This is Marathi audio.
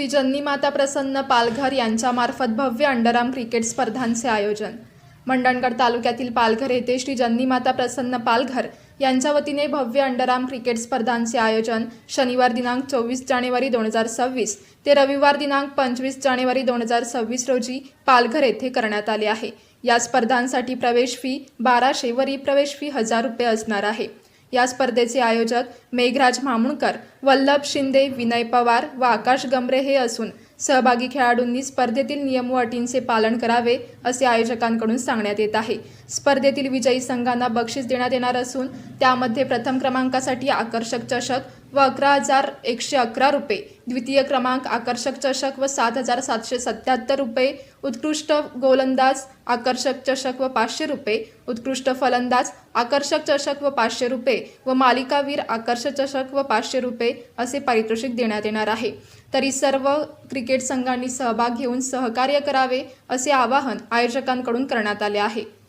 श्री जन्नीमाता प्रसन्न पालघर यांच्यामार्फत भव्य अंडरआर्म क्रिकेट स्पर्धांचे आयोजन. मंडणगड तालुक्यातील पालघर येथे श्री जन्नीमाता प्रसन्न पालघर यांच्या वतीने भव्य अंडरआर्म क्रिकेट स्पर्धांचे आयोजन शनिवार दिनांक चोवीस जानेवारी दोन हजार सव्वीस ते रविवार दिनांक पंचवीस जानेवारी दोन हजार सव्वीस रोजी पालघर येथे करण्यात आले आहे. या स्पर्धांसाठी प्रवेश फी बाराशे व प्रवेश फी हजार रुपये असणार आहे. या स्पर्धेचे आयोजक मेघराज मामुणकर वल्लभ शिंदे विनय पवार व आकाश गमरे हे असून सहभागी खेळाडूंनी स्पर्धेतील नियम व अटींचे पालन करावे असे आयोजकांकडून सांगण्यात येत आहे. स्पर्धेतील विजयी संघांना बक्षीस देण्यात येणार असून त्यामध्ये प्रथम क्रमांकासाठी आकर्षक चषक व अकरा हजार एकशे अकरा रुपये. द्वितीय क्रमांक आकर्षक चषक व सात हजार सातशे सत्याहत्तर रुपये. उत्कृष्ट गोलंदाज आकर्षक चषक व पाचशे रुपये. उत्कृष्ट फलंदाज आकर्षक चषक व पाचशे रुपये व मालिकावीर आकर्षक चषक व पाचशे रुपये असे पारितोषिक देण्यात येणार आहे. तरी सर्व क्रिकेट संघांनी सहभाग घेऊन सहकार्य करावे असे आवाहन आयोजकांकडून करण्यात आले आहे.